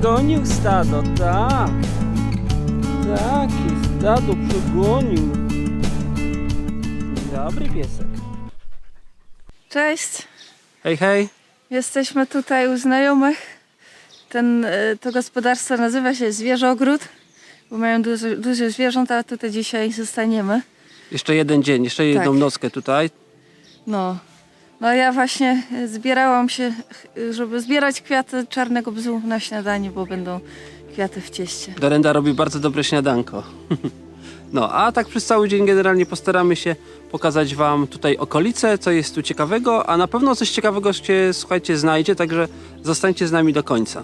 przegonił stado, tak. Takie stado przegonił. Dobry piesek. Cześć, Hej, hej. jesteśmy tutaj u znajomych. Ten, e, to gospodarstwo nazywa się Zwierzogród, bo mają dużo, dużo zwierząt, a tutaj dzisiaj zostaniemy. Jeszcze jeden dzień, jeszcze jedną Tak. nockę tutaj. No, no ja właśnie e, zbierałam się, żeby zbierać kwiaty czarnego bzu na śniadanie, bo będą kwiaty w cieście. Dorenda robi bardzo dobre śniadanko. No, a tak przez cały dzień generalnie postaramy się pokazać Wam tutaj okolice, co jest tu ciekawego, a na pewno coś ciekawego się, słuchajcie, znajdzie, także zostańcie z nami do końca.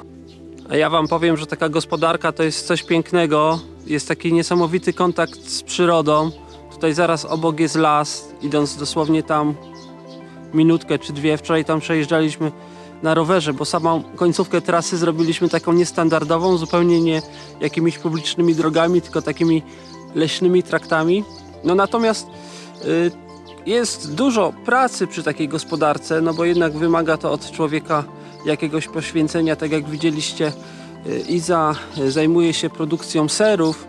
A ja Wam powiem, że taka gospodarka to jest coś pięknego, jest taki niesamowity kontakt z przyrodą. Tutaj zaraz obok jest las, idąc dosłownie tam minutkę czy dwie. Wczoraj tam przejeżdżaliśmy na rowerze, bo samą końcówkę trasy zrobiliśmy taką niestandardową, zupełnie nie jakimiś publicznymi drogami, tylko takimi leśnymi traktami. No natomiast y, jest dużo pracy przy takiej gospodarce, no bo jednak wymaga to od człowieka jakiegoś poświęcenia, tak jak widzieliście. y, Iza y, zajmuje się produkcją serów.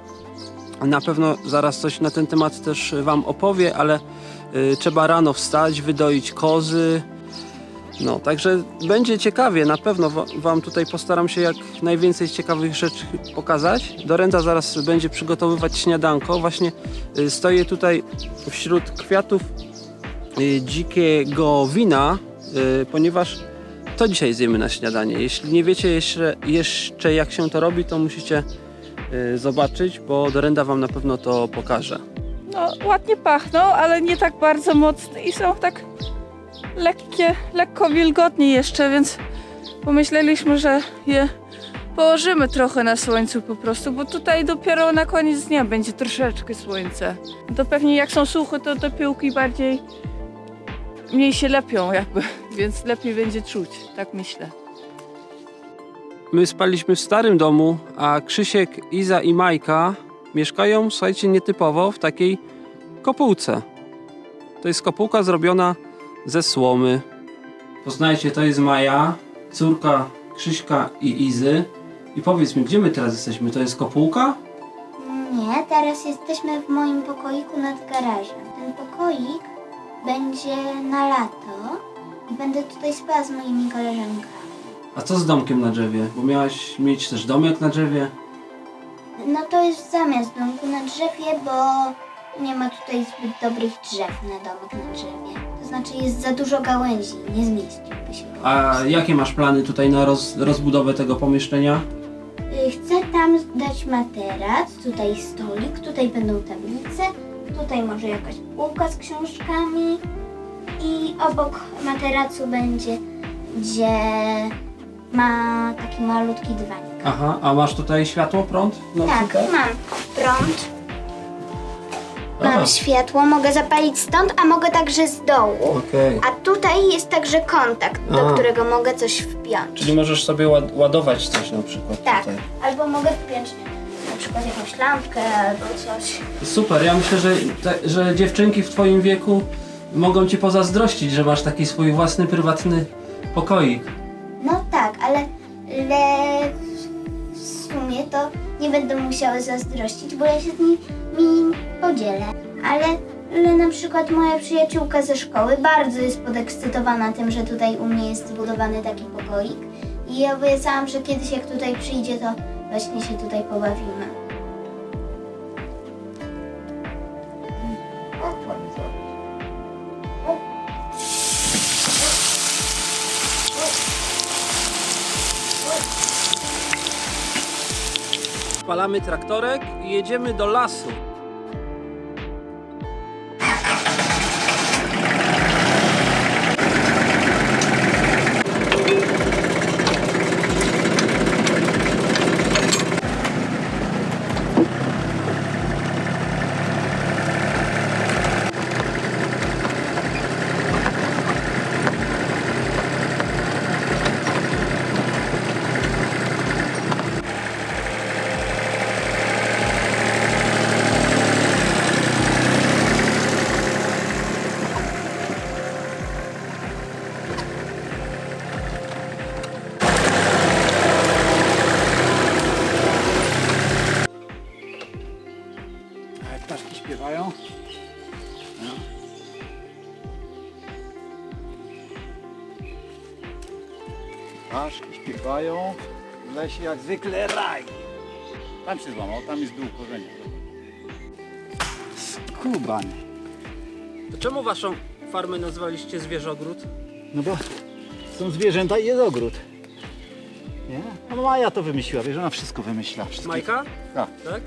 Na pewno zaraz coś na ten temat też Wam opowie, ale trzeba rano wstać, wydoić kozy, no, także będzie ciekawie, na pewno wa- Wam tutaj postaram się jak najwięcej ciekawych rzeczy pokazać. Dorenda zaraz będzie przygotowywać śniadanko. Właśnie y, stoję tutaj wśród kwiatów y, dzikiego wina, y, ponieważ to dzisiaj zjemy na śniadanie. Jeśli nie wiecie jeszcze, jeszcze jak się to robi, to musicie y, zobaczyć, bo Dorenda Wam na pewno to pokaże. No, ładnie pachną, ale nie tak bardzo mocne i są tak lekkie, lekko wilgotnie jeszcze, więc pomyśleliśmy, że je położymy trochę na słońcu po prostu, bo tutaj dopiero na koniec dnia będzie troszeczkę słońca. To pewnie jak są suche, to te pyłki bardziej mniej się lepią jakby, więc lepiej będzie czuć, tak myślę. My spaliśmy w starym domu, a Krzysiek, Iza i Majka mieszkają, słuchajcie, nietypowo w takiej kopułce. To jest kopułka zrobiona ze słomy. Poznajcie, to jest Maja, córka Krzyśka i Izy. I powiedz mi, gdzie my teraz jesteśmy? To jest kopułka? Nie, teraz jesteśmy w moim pokoiku nad garażem. Ten pokoik będzie na lato i będę tutaj spała z moimi koleżankami. A co z domkiem na drzewie? Bo miałaś mieć też domek na drzewie. No to jest zamiast domku na drzewie, bo nie ma tutaj zbyt dobrych drzew na domek na drzewie. To znaczy jest za dużo gałęzi, nie zmieściłby się. po A prostu. jakie masz plany tutaj na roz, rozbudowę tego pomieszczenia? Y, Chcę tam dać materac, tutaj stolik, tutaj będą tablice, tutaj może jakaś półka z książkami i obok materacu będzie, gdzie ma taki malutki dywanik. Aha, a masz tutaj światło, prąd? No, tak, super. mam prąd, mam światło, mogę zapalić stąd, a mogę także z dołu. Okej. A tutaj jest także kontakt, do A. którego mogę coś wpiąć. Czyli możesz sobie ład- ładować coś na przykład Tak, tutaj. albo mogę wpiąć na przykład jakąś lampkę albo coś. Super, ja myślę, że, te, że dziewczynki w twoim wieku mogą ci pozazdrościć, że masz taki swój własny, prywatny pokoik. No tak, ale, sumie to nie będą musiały zazdrościć, bo ja się z nimi podzielę. Ale, ale na przykład moja przyjaciółka ze szkoły bardzo jest podekscytowana tym, że tutaj u mnie jest zbudowany taki pokoik. I obiecałam, że kiedyś jak tutaj przyjdzie, to właśnie się tutaj pobawimy. Spalamy traktorek i jedziemy do lasu. Śpiewają. W lesie jak zwykle raj. Tam się złamał, tam jest dół korzenia. Skubany. To czemu waszą farmę nazwaliście zwierzogród? No bo są zwierzęta i jest ogród. Nie? No Maja to wymyśliła, wiesz, ona wszystko wymyśla. Wszystkie, Majka? Tak. Tak?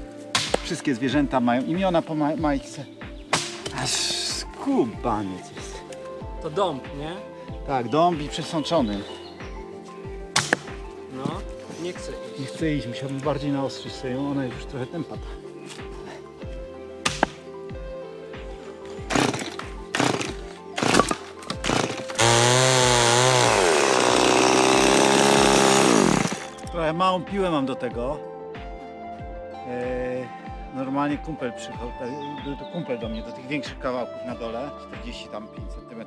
Wszystkie zwierzęta mają imiona po maj, majce. Aż skubaniec jest. To dąb, nie? Tak, dąb przesączony. Nie chcę iść. Nie chcę iść, musiałbym bardziej naostrzyć sobie ją, ona już trochę tempata. Trochę małą piłę mam do tego. Eee, normalnie kumpel przychodził, był to kumpel do mnie, do tych większych kawałków na dole, 40 tam 5 cm,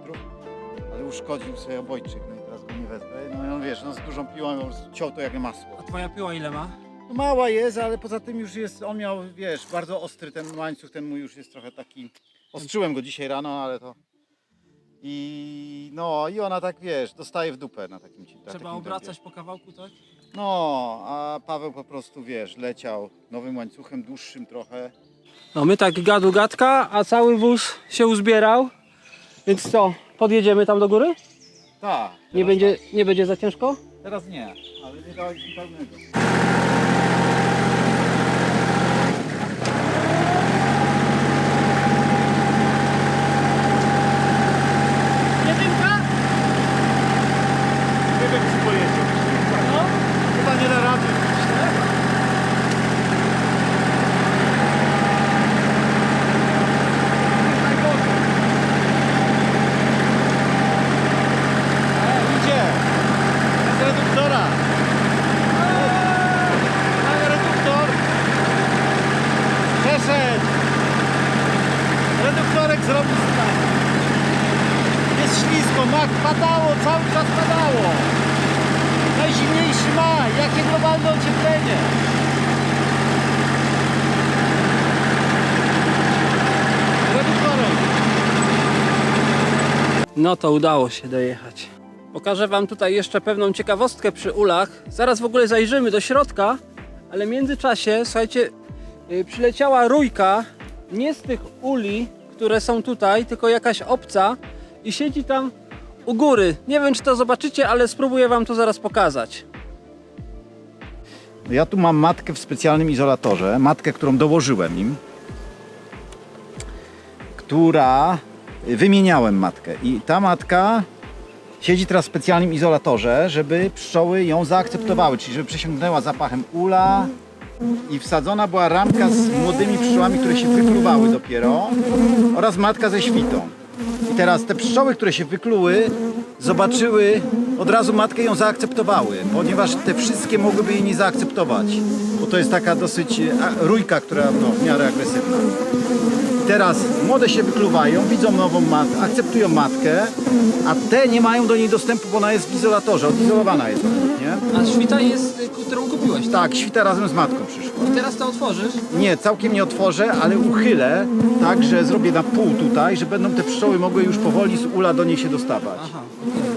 ale uszkodził sobie obojczyk, no teraz go nie wezmę. No i on wiesz, no z dużą piłą po prostu ciął to jak masło. A twoja piła ile ma? No mała jest, ale poza tym już jest, on miał, wiesz, bardzo ostry ten łańcuch, ten mój już jest trochę taki, ostrzyłem go dzisiaj rano, ale to... I no, i ona tak, wiesz, dostaje w dupę na takim ci- na Trzeba takim obracać po kawałku, tak? No, a Paweł po prostu, wiesz, leciał nowym łańcuchem, dłuższym trochę. No my tak gadu gadka, a cały wóz się uzbierał. Więc co, podjedziemy tam do góry? Tak. Nie teraz będzie, nie będzie za ciężko? tak. Teraz nie, ale nie dałeś mi pełnego. Jedynka? Nie wiem, czy pojedzie. No. Chyba nie da rady. Idzie! Z reduktora! Mamy reduktor! Przeszedł! Reduktorek zrobił stan. Jest ślisko, mak padało, cały czas padało! Najzimniejszy maj, jakie globalne ocieplenie! Reduktorek! No to udało się dojechać. Pokażę Wam tutaj jeszcze pewną ciekawostkę przy ulach. Zaraz w ogóle zajrzymy do środka, ale w międzyczasie, słuchajcie, yy, przyleciała rójka, nie z tych uli, które są tutaj, tylko jakaś obca i siedzi tam u góry. Nie wiem, czy to zobaczycie, ale spróbuję Wam to zaraz pokazać. Ja tu mam matkę w specjalnym izolatorze, matkę, którą dołożyłem im, która wymieniałem matkę i ta matka siedzi teraz w specjalnym izolatorze, żeby pszczoły ją zaakceptowały, czyli żeby przesiągnęła zapachem ula i wsadzona była ramka z młodymi pszczołami, które się wykluwały dopiero oraz matka ze świtą. I teraz te pszczoły, które się wykluły, zobaczyły, od razu matkę ją zaakceptowały, ponieważ te wszystkie mogłyby jej nie zaakceptować, bo to jest taka dosyć e, rójka, która no, w miarę agresywna. Teraz młode się wykluwają, widzą nową matkę, akceptują matkę, a te nie mają do niej dostępu, bo ona jest w izolatorze, odizolowana jest, nie? A świta jest, którą kupiłeś, Tak, świta razem z matką przyszła. I teraz to otworzysz? Nie, całkiem nie otworzę, ale uchylę tak, że zrobię na pół tutaj, że będą te pszczoły mogły już powoli z ula do niej się dostawać. Aha.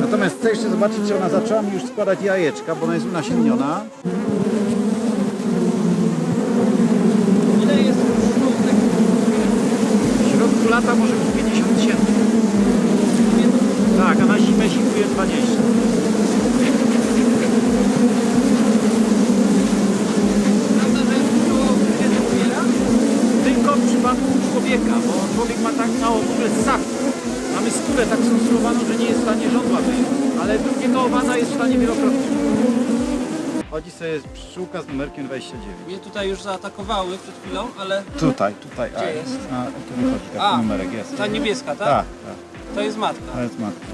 Natomiast chcę jeszcze zobaczyć, czy ona zaczęła mi już składać jajeczka, bo ona jest unasienniona. Ile jest żółtek? W środku lata może być 50 tysięcy. Tak, a na zimę sikuje 20. Prawda, że pszczoła kiedy umiera? Tylko w przypadku człowieka, bo człowiek ma tak mało w ogóle ssaków. Mamy skórę tak skonstruowaną, że nie jest w stanie żądła wyjąć. Ale drugiego owada jest w stanie wielokrotnie. Chodzi sobie pszczółka z numerkiem 29. Mnie tutaj już zaatakowały przed chwilą, ale Tutaj, tutaj. Gdzie jest? A, tu wychodzi taki A, numerek jest. ta niebieska, tak? Tak, tak. To jest matka. To jest matka.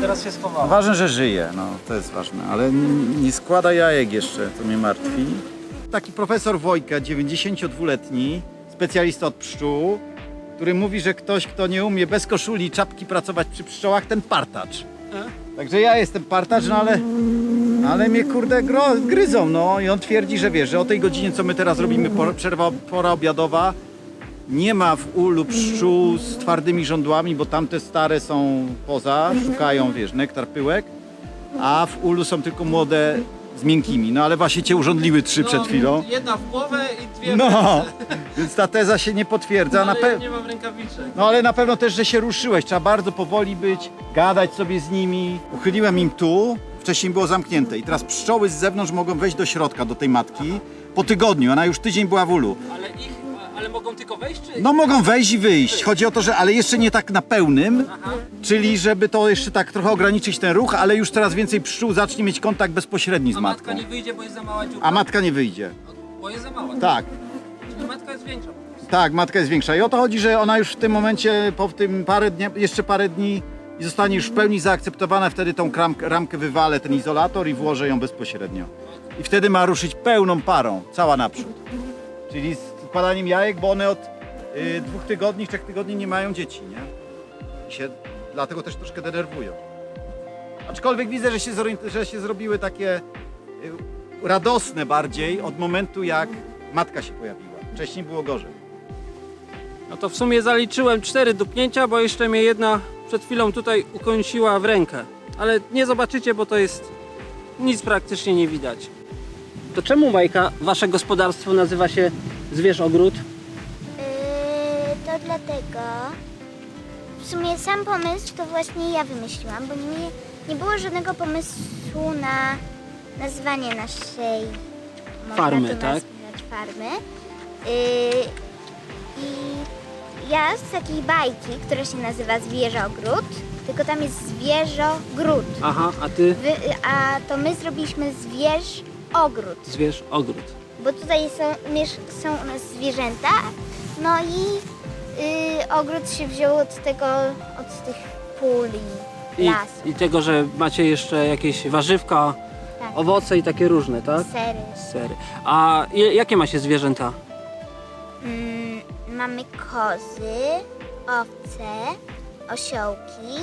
Teraz się schowała. Ważne, że żyje, no to jest ważne, ale n- nie składa jajek jeszcze, to mnie martwi. Taki profesor Wojka, 92-letni, specjalista od pszczół, który mówi, że ktoś, kto nie umie bez koszuli i czapki pracować przy pszczołach, ten partacz. E? Także ja jestem partacz, no ale, ale mnie kurde gro, gryzą, no i on twierdzi, że wiesz, że o tej godzinie, co my teraz robimy, por- przerwa, pora obiadowa, Nie ma w ulu pszczół z twardymi żądłami, bo tamte stare są poza, szukają, wiesz, nektar, pyłek, a w ulu są tylko młode z miękkimi. No ale właśnie cię urządliły trzy przed chwilą. Jedna w głowę i dwie No, więc ta teza się nie potwierdza. Na pe- nie mam rękawiczek. no ale na pewno też, że się ruszyłeś. Trzeba bardzo powoli być, gadać sobie z nimi. Uchyliłem im tu, wcześniej było zamknięte i teraz pszczoły z zewnątrz mogą wejść do środka, do tej matki. Po tygodniu, ona już tydzień była w ulu. Ale ich, ale mogą tylko wejść, czy... No mogą wejść i wyjść. Chodzi o to, że ale jeszcze nie tak na pełnym, czyli żeby to jeszcze tak trochę ograniczyć ten ruch, ale już coraz więcej pszczół zacznie mieć kontakt bezpośredni z A matką. matka nie wyjdzie, bo jest za mała dziura? A matka nie wyjdzie. Bo jest za mała. Tak. Czyli matka jest większa po prostu. Tak, matka jest większa. I o to chodzi, że ona już w tym momencie, po tym parę dni, jeszcze parę dni i zostanie już w pełni zaakceptowana, wtedy tą ramkę wywalę, ten izolator i włożę ją bezpośrednio. I wtedy ma ruszyć pełną parą, cała naprzód. Czyli z składaniem jajek, bo one od y, dwóch tygodni, trzech tygodni nie mają dzieci, nie? I się dlatego też troszkę denerwują. Aczkolwiek widzę, że się, że się zrobiły takie y, radosne bardziej od momentu, jak matka się pojawiła. Wcześniej było gorzej. No to w sumie zaliczyłem cztery dupnięcia, bo jeszcze mnie jedna przed chwilą tutaj ukąsiła w rękę. Ale nie zobaczycie, bo to jest nic praktycznie nie widać. To czemu Majka, wasze gospodarstwo nazywa się Zwierz Ogród? Yy, to dlatego. W sumie sam pomysł to właśnie ja wymyśliłam, bo nie, nie było żadnego pomysłu na nazwanie naszej można Farmy, to tak? nazwać farmy. Yy, I ja z takiej bajki, która się nazywa Zwierzogród, tylko tam jest Zwierzogród. Aha, a ty Wy, a to my zrobiliśmy Zwierz Ogród. Zwierz Ogród. bo tutaj są, są u nas zwierzęta, no i y, ogród się wziął od tego, od tych pól i I, lasów, I tego, że macie jeszcze jakieś warzywka, tak, owoce i takie różne, tak? sery. Sery. A jakie macie zwierzęta? Mm, mamy kozy, owce, osiołki,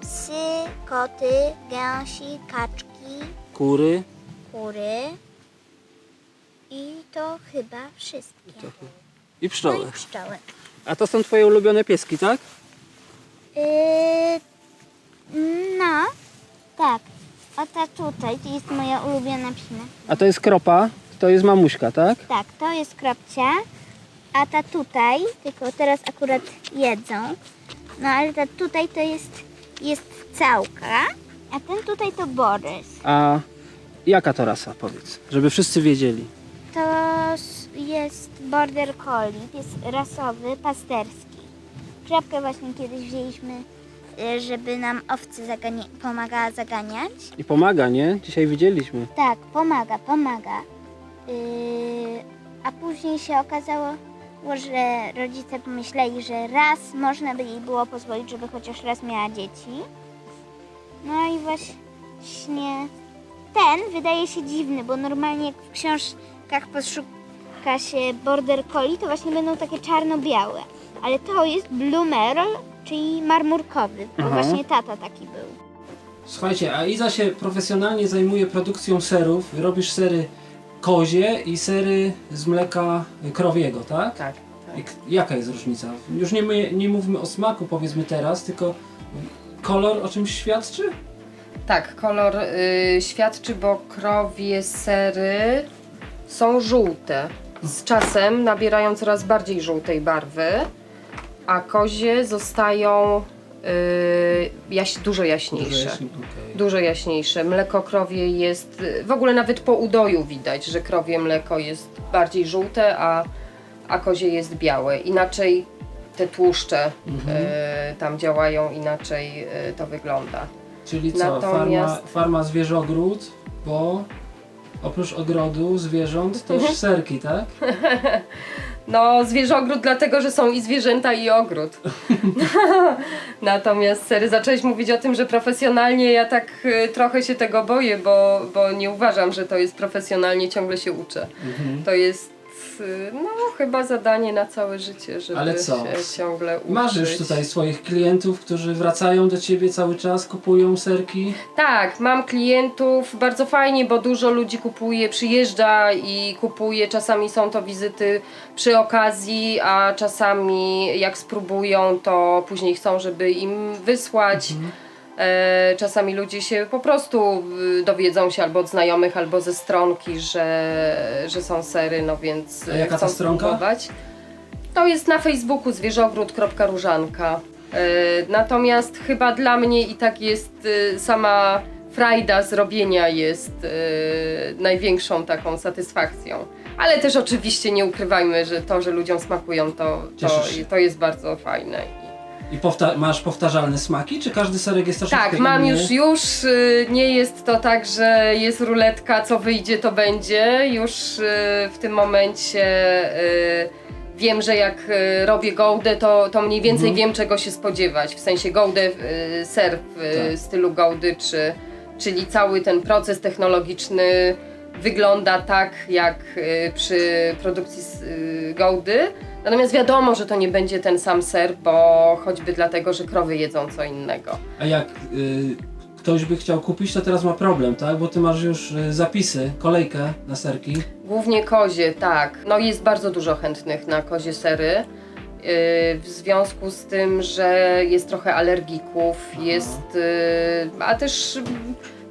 psy, koty, gęsi, kaczki, Kury? kury i to chyba wszystkie. I No i pszczoły. pszczoły. A to są twoje ulubione pieski, tak? Yy, no, tak. O ta tutaj, to jest moja ulubiona psina. A to jest kropa, to jest mamuśka, tak? Tak, to jest kropcia, a ta tutaj, tylko teraz akurat jedzą. No ale ta tutaj to jest, jest całka, a ten tutaj to Borys. A jaka to rasa, powiedz, żeby wszyscy wiedzieli. To s- jest Border Collie, pies rasowy, pasterski. Kropkę właśnie kiedyś wzięliśmy, y, żeby nam owce pomagała zaganiać. I pomaga, nie? Dzisiaj widzieliśmy. Tak, pomaga, pomaga. Yy, a później się okazało, że rodzice pomyśleli, że raz można by jej było pozwolić, żeby chociaż raz miała dzieci. No i właśnie ten wydaje się dziwny, bo normalnie jak w książkach poszuka się border collie, to właśnie będą takie czarno-białe. Ale to jest blue merle, czyli marmurkowy, bo Aha. właśnie tata taki był. Słuchajcie, a Iza się profesjonalnie zajmuje produkcją serów. Robisz sery kozie i sery z mleka krowiego, tak? Tak. I k- jaka jest różnica? Już nie, my, nie mówmy o smaku, powiedzmy teraz, tylko kolor o czymś świadczy? Tak, kolor y, świadczy, bo krowie sery są żółte. Z czasem nabierają coraz bardziej żółtej barwy, a kozie zostają jaś, dużo jaśniejsze. Okej. Dużo jaśniejsze. Mleko krowie jest, w ogóle nawet po udoju widać, że krowie mleko jest bardziej żółte, a, a kozie jest białe. Inaczej te tłuszcze Mhm. y, tam działają, inaczej y, to wygląda. Czyli co, Natomiast- farma, farma zwierzogród, bo oprócz ogrodu zwierząt też serki, tak? No, zwierzogród dlatego, że są i zwierzęta, i ogród. Natomiast sery, zaczęłeś mówić o tym, że profesjonalnie ja tak y, trochę się tego boję, bo, bo nie uważam, że to jest profesjonalnie, ciągle się uczę. To jest y, no chyba zadanie na całe życie, żeby Ale co? się ciągle uczyć. Masz już tutaj swoich klientów, którzy wracają do ciebie cały czas, kupują serki. Tak, mam klientów, bardzo fajnie, bo dużo ludzi kupuje, przyjeżdża i kupuje. Czasami są to wizyty przy okazji, a czasami jak spróbują, to później chcą, żeby im wysłać. E, czasami ludzie się po prostu y, dowiedzą się albo od znajomych, albo ze stronki, że, że są sery, no więc A jaka chcą ta stronka? spróbować. To jest na Facebooku zwierzogród.różanka. E, Natomiast chyba dla mnie i tak jest e, sama frajda zrobienia jest e, największą taką satysfakcją. Ale też oczywiście nie ukrywajmy, że to, że ludziom smakują, to, to, Cieszysz się. to jest bardzo fajne. I powta- masz powtarzalne smaki, czy każdy serek jest troszeczkę Tak, mam inny? już, już y, nie jest to tak, że jest ruletka, co wyjdzie, to będzie. Już y, w tym momencie y, wiem, że jak y, robię gołdę, to, to mniej więcej Mhm. wiem, czego się spodziewać. W sensie gołdę, y, ser w Tak. y, stylu gołdy, czy, czyli cały ten proces technologiczny wygląda tak, jak y, przy produkcji s- y, gołdy. Natomiast wiadomo, że to nie będzie ten sam ser, bo choćby dlatego, że krowy jedzą co innego. A jak y, ktoś by chciał kupić, to teraz ma problem, tak? Bo ty masz już y, zapisy, kolejkę na serki. Głównie kozie, tak. No jest bardzo dużo chętnych na kozie sery. Yy, w związku z tym, że jest trochę alergików, jest. Yy, a też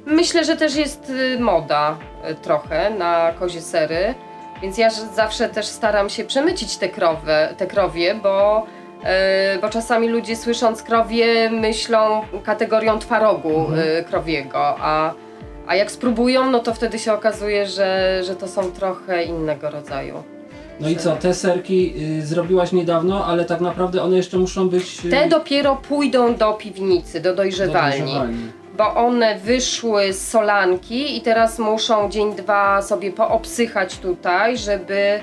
myślę, że też jest yy, moda yy, trochę na kozie sery. Więc ja zawsze też staram się przemycić te, krowę, te krowie, bo, yy, bo czasami ludzie słysząc krowie myślą kategorią twarogu yy, krowiego, a, a jak spróbują, no to wtedy się okazuje, że, że to są trochę innego rodzaju. No i co, te serki y, zrobiłaś niedawno, ale tak naprawdę one jeszcze muszą być... y, Te dopiero pójdą do piwnicy, do do dojrzewalni, dojrzewalni. Bo one wyszły z solanki i teraz muszą dzień, dwa sobie poobsychać tutaj, żeby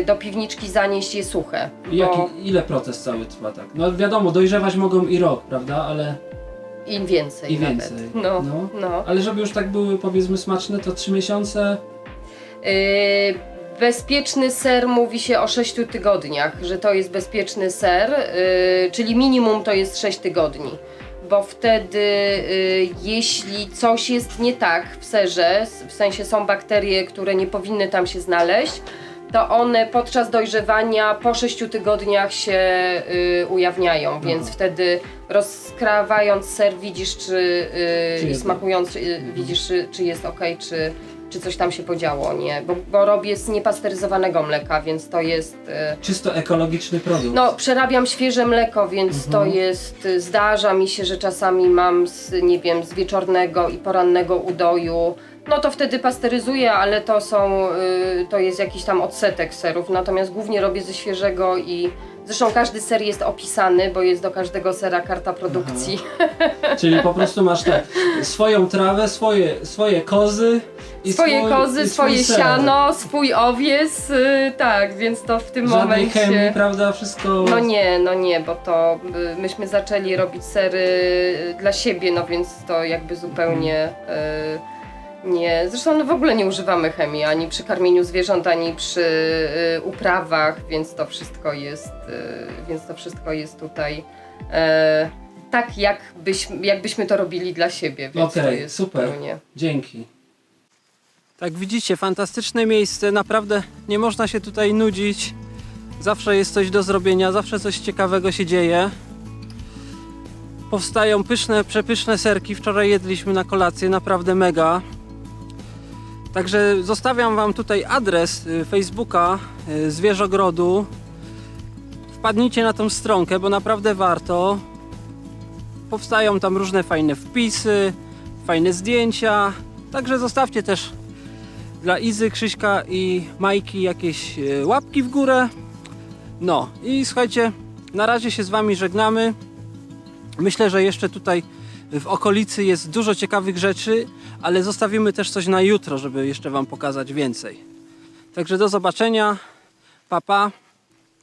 y, do piwniczki zanieść je suche. I jaki, Bo ile proces cały trwa tak? No wiadomo, dojrzewać mogą i rok, prawda? Ale, im więcej I nawet. więcej. No, No. no. ale żeby już tak były powiedzmy smaczne, to trzy miesiące. Yy, Bezpieczny ser mówi się o 6 tygodniach, że to jest bezpieczny ser, yy, czyli minimum to jest 6 tygodni. Bo wtedy, yy, jeśli coś jest nie tak w serze, w sensie są bakterie, które nie powinny tam się znaleźć, to one podczas dojrzewania po 6 tygodniach się yy, ujawniają, więc wtedy rozkrawając ser widzisz, czy, yy, Czy i jest smakując, yy, widzisz, czy, czy jest ok, czy, czy coś tam się podziało, nie? Bo, bo robię z niepasteryzowanego mleka, więc to jest. e, Czysto ekologiczny produkt. No, przerabiam świeże mleko, więc to jest. e, Zdarza mi się, że czasami mam z, nie wiem, z wieczornego i porannego udoju. No to wtedy pasteryzuję, ale to są, y, to jest jakiś tam odsetek serów, natomiast głównie robię ze świeżego i zresztą każdy ser jest opisany, bo jest do każdego sera karta produkcji. Czyli po prostu masz tak, swoją trawę, swoje, swoje kozy i swoje swój, kozy, i swój swoje ser. siano, swój owiec, y, tak, więc to w tym Żadnej momencie... chemii, prawda? Wszystko... No nie, no nie, bo to y, myśmy zaczęli robić sery y, dla siebie, no więc to jakby zupełnie y, nie. Zresztą no w ogóle nie używamy chemii ani przy karmieniu zwierząt, ani przy y, uprawach, więc to wszystko jest, y, więc to wszystko jest tutaj y, tak, jakbyśmy, jakbyśmy to robili dla siebie, więc to Okej, jest super. zupełnie. Dzięki. Tak widzicie, fantastyczne miejsce, naprawdę nie można się tutaj nudzić. Zawsze jest coś do zrobienia, zawsze coś ciekawego się dzieje. Powstają pyszne, przepyszne serki. Wczoraj jedliśmy na kolację, naprawdę mega. Także zostawiam Wam tutaj adres y, Facebooka y, Zwierzogrodu. Wpadnijcie na tą stronkę, bo naprawdę warto. Powstają tam różne fajne wpisy, fajne zdjęcia. Także zostawcie też dla Izy, Krzyśka i Majki jakieś e, łapki w górę. No i słuchajcie, na razie się z Wami żegnamy. Myślę, że jeszcze tutaj w okolicy jest dużo ciekawych rzeczy, ale zostawimy też coś na jutro, żeby jeszcze Wam pokazać więcej. Także do zobaczenia. Pa, pa.